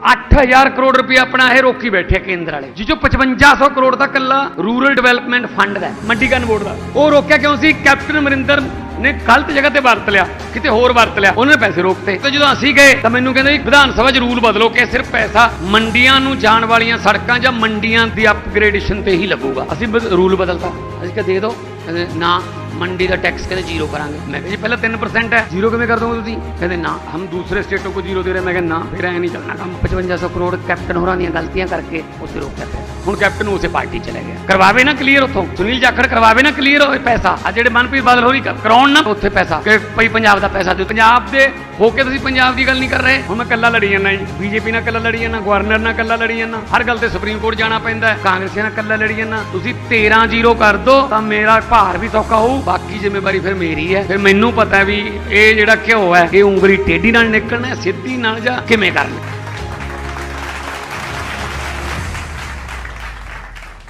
8000 ਕਰੋੜ ਰੁਪਏ ਆਪਣਾ ਇਹ ਰੋਕੀ ਬੈਠੇ ਕੇਂਦਰ ਵਾਲੇ। ਜਿੱਚੋਂ 5500 ਕਰੋੜ ਦਾ ਕੱਲਾ ਰੂਰਲ ਡਿਵੈਲਪਮੈਂਟ ਫੰਡ ਦਾ ਹੈ, ਮੰਡੀ ਬੋਰਡ ਦਾ। ਉਹ ਰੋਕਿਆ ਕਿਉਂ ਸੀ? ਕੈਪਟਨ ਅਮਰਿੰਦਰ ਨੇ ਗਲਤ ਜਗ੍ਹਾ ਤੇ ਵਰਤ ਲਿਆ ਕਿਤੇ ਹੋਰ ਵਰਤ ਲਿਆ ਉਹਨੇ ਪੈਸੇ ਰੋਕਤੇ। ਤੇ ਜਦੋਂ ਅਸੀਂ ਗਏ ਤਾਂ ਮੈਨੂੰ ਕਹਿੰਦੇ ਵਿਧਾਨ ਸਭਾ 'ਚ ਰੂਲ ਬਦਲੋ ਕਿ ਸਿਰਫ ਪੈਸਾ ਮੰਡੀਆਂ ਨੂੰ ਜਾਣ ਵਾਲੀਆਂ ਸੜਕਾਂ ਜਾਂ ਮੰਡੀਆਂ ਦੀ ਅਪਗ੍ਰੇਡੇਸ਼ਨ ਤੇ ਹੀ ਲੱਗੂਗਾ। ਅਸੀਂ ਰੂਲ ਬਦਲਤਾ। ਅਸੀਂ ਕਿਹਾ ਦੇ ਦਿਓ ਨਾ ਮੰਡੀ ਦਾ ਟੈਕਸ ਕਹਿੰਦੇ ਜ਼ੀਰੋ ਕਰਾਂਗੇ। ਮੈਂ ਕਿਹਾ ਜੀ, ਪਹਿਲਾਂ 3% ਹੈ। ਜ਼ੀਰੋ ਕਿਵੇਂ ਕਰ ਦੋਗੇ ਤੁਸੀਂ? ਕਹਿੰਦੇ, ਨਾ, ਹਮ ਦੂਸਰੇ ਸਟੇਟੋਂ ਕੋ ਜ਼ੀਰੋ ਦੇ ਰਹੇ ਮੈਂ ਕਿਹਾ, ਨਾ, ਫਿਰ ਐ ਨਹੀਂ ਚੱਲਣਾ ਕੰਮ। 5500 ਕਰੋੜ ਕੈਪਟਨ ਹੋਰਾਂ ਦੀਆਂ ਗਲਤੀਆਂ ਕਰਕੇ ਉਸੇ ਰੋਕਿਆ ਪਿਆ। ਹੁਣ ਕੈਪਟਨ ਉਸੇ ਪਾਰਟੀ ਚਲੇ ਗਿਆ। ਕਰਵਾਵੇ ਨਾ ਕਲੀਅਰ ਉੱਥੋਂ। ਸੁਨੀਲ ਜਾਖੜ ਕਰਵਾਵੇ ਨਾ ਕਲੀਅਰ ਹੋਏ ਪੈਸਾ। ਆ ਜਿਹੜੇ ਮਨਪ੍ਰੀਤ ਬਾਦਲ ਹੋਰੀ ਕਰ- ਕਰਾਉਣ ਨਾ, ਉੱਥੇ ਪੈਸਾ। ਕਿ ਭਈ ਪੰਜਾਬ ਦਾ ਪੈਸਾ ਦਿਓ। ਪੰਜਾਬ ਦੇ ਹੋ ਕੇ ਤੁਸੀਂ ਪੰਜਾਬ ਦੀ ਗੱਲ ਨਹੀਂ ਕਰ ਰਹੇ। ਹੁਣ ਮੈਂ ਕੱਲਾ ਲੜੀ ਜਾਂਦਾ ਜੀ। ਬੀਜੇਪੀ ਨਾਲ ਕੱਲਾ ਲੜੀ ਜਾਂਦਾ, ਗਵਰਨਰ ਨਾਲ ਕੱਲਾ ਲੜੀ ਜਾਂਦਾ। ਹਰ ਗੱਲ ਤੇ ਸੁਪਰੀਮ ਕੋਰਟ ਜਾਣਾ ਪੈਂਦਾ ਕਾਂਗਰਸੀਆਂ ਨਾਲ ਕੱਲਾ ਲੜੀ ਜਾਂਦਾ। ਤੁਸੀਂ 13 ਜ਼ੀਰੋ ਕਰ ਦੋ, ਤਾਂ ਮੇਰਾ ਭਾਰ ਵੀ ਸੌਖਾ ਹੋਊ। ਬਾਕੀ ਜ਼ਿੰਮੇਵਾਰੀ ਫਿਰ ਮੇਰੀ ਹੈ। ਫਿਰ ਮੈਨੂੰ ਪਤਾ ਵੀ ਇਹ ਜਿਹੜਾ ਘਿਓ ਹੈ, ਇਹ ਉਂਗਲੀ ਟੇਢੀ ਨਾਲ ਨਿਕਲਣਾ ਸਿੱਧੀ ਨਾਲ ਜਾਂ ਕਿਵੇਂ ਕਰਨਾ